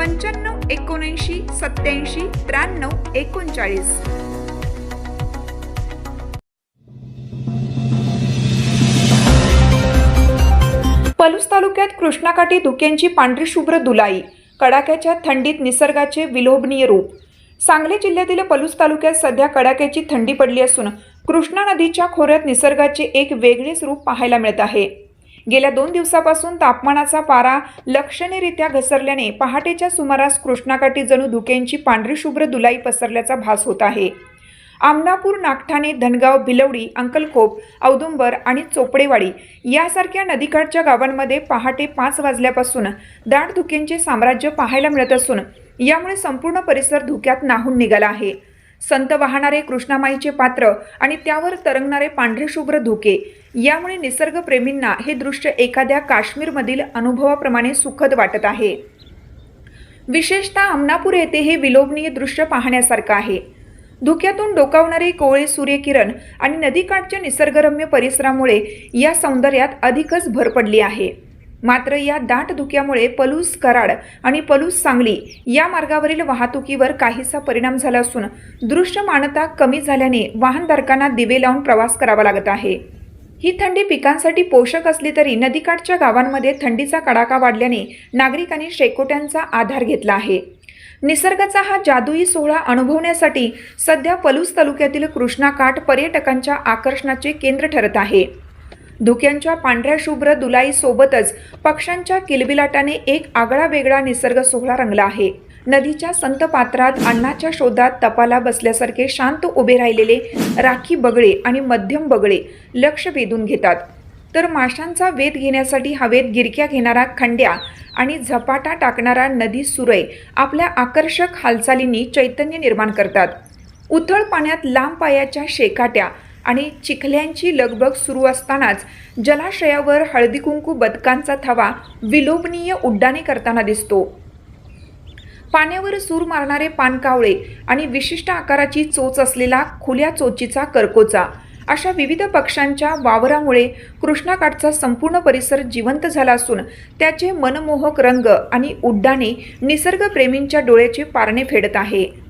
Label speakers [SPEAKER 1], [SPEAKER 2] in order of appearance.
[SPEAKER 1] पंच्याण्णव एकोणऐंशी सत्याऐंशी त्र्याण्णव एकोणचाळीस. पलूस तालुक्यात कृष्णाकाठी धुक्यांची पांढरी शुभ्र दुलाई कडाक्याच्या थंडीत निसर्गाचे विलोभनीय रूप. सांगली जिल्ह्यातील पलूस तालुक्यात सध्या कडाक्याची थंडी पडली असून कृष्णा नदीच्या खोऱ्यात निसर्गाचे एक वेगळेच रूप पाहायला मिळत आहे. गेल्या दोन दिवसापासून तापमानाचा पारा लक्षणीयरित्या घसरल्याने पहाटेच्या सुमारास कृष्णाकाठी जणू धुक्यांची पांढरी शुभ्र दुलाई पसरल्याचा भास होत आहे. आमनापूर नागठाणे धनगाव भिलवडी अंकलखोप औदुंबर आणि चोपडेवाडी यासारख्या नदीकाठच्या गावांमध्ये पहाटे पाच वाजल्यापासून दाट धुक्यांचे साम्राज्य पाहायला मिळत असून यामुळे संपूर्ण परिसर धुक्यात नाहून निघाला आहे. संत वाहणारे कृष्णामाईचे पात्र आणि त्यावर तरंगणारे पांढरे शुभ्र धुके. यामुळे निसर्गप्रेमींना हे दृश्य एखाद्या काश्मीरमधील अनुभवाप्रमाणे सुखद वाटत आहे. विशेषतः अमनापूर येथे हे विलोभनीय दृश्य पाहण्यासारखं आहे. धुक्यातून डोकावणारे कोवळे सूर्यकिरण आणि नदीकाठच्या निसर्गरम्य परिसरामुळे या सौंदर्यात अधिकच भर पडली आहे. मात्र या दाट धुक्यामुळे पलूस कराड आणि पलूस सांगली या मार्गावरील वाहतुकीवर काहीसा परिणाम झाला असून दृश्यमानता कमी झाल्याने वाहनधारकांना दिवे लावून प्रवास करावा लागत आहे. ही थंडी पिकांसाठी पोषक असली तरी नदीकाठच्या गावांमध्ये थंडीचा कडाका वाढल्याने नागरिकांनी शेकोट्यांचा आधार घेतला आहे. निसर्गाचा हा जादुई सोहळा अनुभवण्यासाठी सध्या पलूस तालुक्यातील कृष्णाकाठ पर्यटकांच्या आकर्षणाचे केंद्र ठरत आहे. धुक्यांच्या पांढऱ्या शुभ्र दुलाई सोबतच पक्ष्यांच्या किलबिलाटाने एक आगळा वेगळा निसर्ग सोहळा रंगला आहे. नदीच्या संत पात्रात अन्नाच्या शोधात तपाला बसल्यासारखे शांत उभे राहिलेले राखी बगळे आणि मध्यम बगळे लक्ष वेधून घेतात. तर माशांचा वेध घेण्यासाठी हवेत गिरक्या घेणारा खंड्या आणि झपाटा टाकणारा नदी सुरय आपल्या आकर्षक हालचालींनी चैतन्य निर्माण करतात. उथळ पाण्यात लांब पायाच्या शेकाट्या आणि चिखल्यांची लगबग सुरू असतानाच जलाशयावर हळदीकुंकू बदकांचा थवा विलोभनीय उड्डाणे करताना दिसतो. पाण्यावर सूर मारणारे पानकावळे आणि विशिष्ट आकाराची चोच असलेला खुल्या चोचीचा करकोचा अशा विविध पक्ष्यांच्या वावरामुळे कृष्णाकाठचा संपूर्ण परिसर जिवंत झाला असून त्याचे मनमोहक रंग आणि उड्डाणे निसर्गप्रेमींच्या डोळ्याचे पारणे फेडत आहे.